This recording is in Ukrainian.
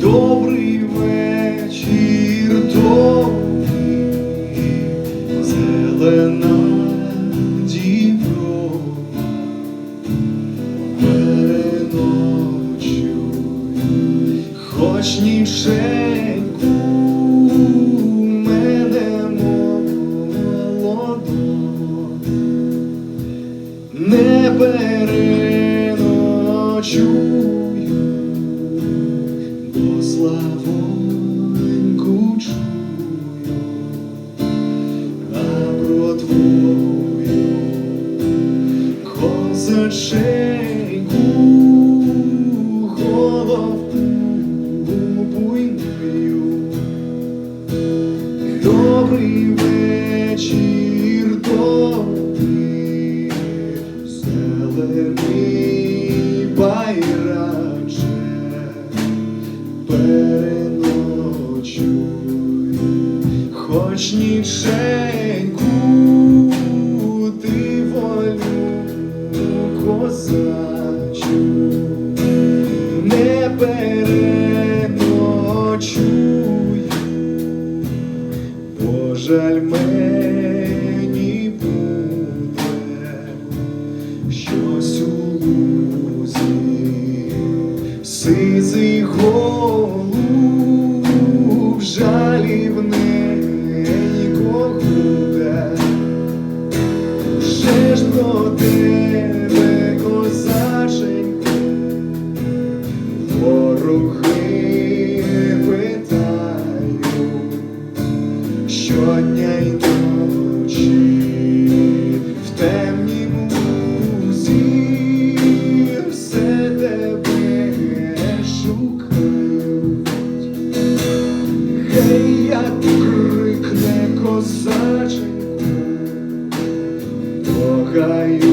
Добрий вечір, добрий, зелена хоч ніченьку молодого, не переночую. Бо славоньку чую, а про хоч ти волю козачу, не переночую, бо жаль мені буде щось у щодня й ночі в темнім музі все тебе шукають. Гей, як крикне козаченько, догаю,